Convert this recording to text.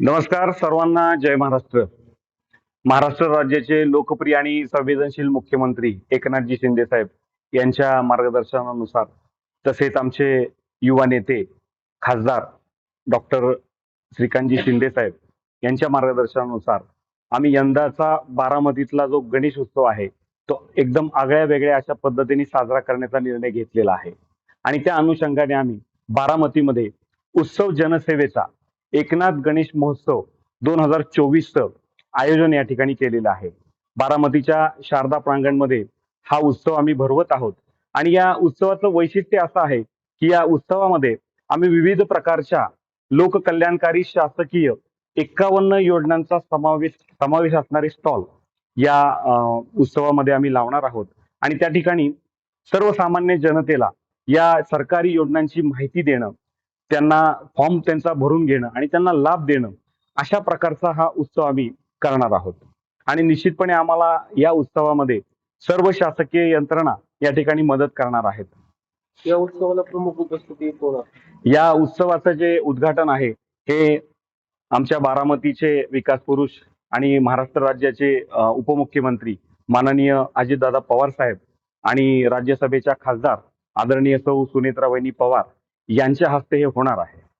नमस्कार सर्वांना जय महाराष्ट्र. महाराष्ट्र राज्याचे लोकप्रिय आणि संवेदनशील मुख्यमंत्री एकनाथजी शिंदे साहेब यांच्या मार्गदर्शनानुसार तसेच आमचे युवा नेते खासदार डॉक्टर श्रीकांतजी शिंदे साहेब यांच्या मार्गदर्शनानुसार आम्ही यंदाचा बारामतीतला जो गणेश उत्सव आहे तो एकदम आगळ्या वेगळ्या अशा पद्धतीने साजरा करण्याचा निर्णय घेतलेला आहे. आणि त्या अनुषंगाने आम्ही बारामतीमध्ये उत्सव जनसेवेचा एकनाथ गणेश महोत्सव दोन हजार चोवीसचं आयोजन या ठिकाणी केलेलं आहे. बारामतीच्या शारदा प्रांगणमध्ये हा उत्सव आम्ही भरवत आहोत. आणि या उत्सवाचं वैशिष्ट्य असं आहे की या उत्सवामध्ये आम्ही विविध प्रकारच्या लोककल्याणकारी शासकीय एक्कावन्न योजनांचा समावेश समावेश असणारे स्टॉल या उत्सवामध्ये आम्ही लावणार आहोत. आणि त्या ठिकाणी सर्वसामान्य जनतेला या सरकारी योजनांची माहिती देणं त्यांना फॉर्म त्यांचा भरून घेणं आणि त्यांना लाभ देणं अशा प्रकारचा हा उत्सव आम्ही करणार आहोत आणि निश्चितपणे आम्हाला या उत्सवामध्ये सर्व शासकीय यंत्रणा या ठिकाणी मदत करणार आहेत या उत्सवाला प्रमुख उपस्थिती? या उत्सवाचं जे उद्घाटन आहे हे आमच्या बारामतीचे विकास पुरुष आणि महाराष्ट्र राज्याचे उपमुख्यमंत्री माननीय अजितदादा पवार साहेब आणि राज्यसभेच्या खासदार आदरणीय सौ सुनेत्रा वहिनी पवार यांच्या हस्ते हे होणार आहे.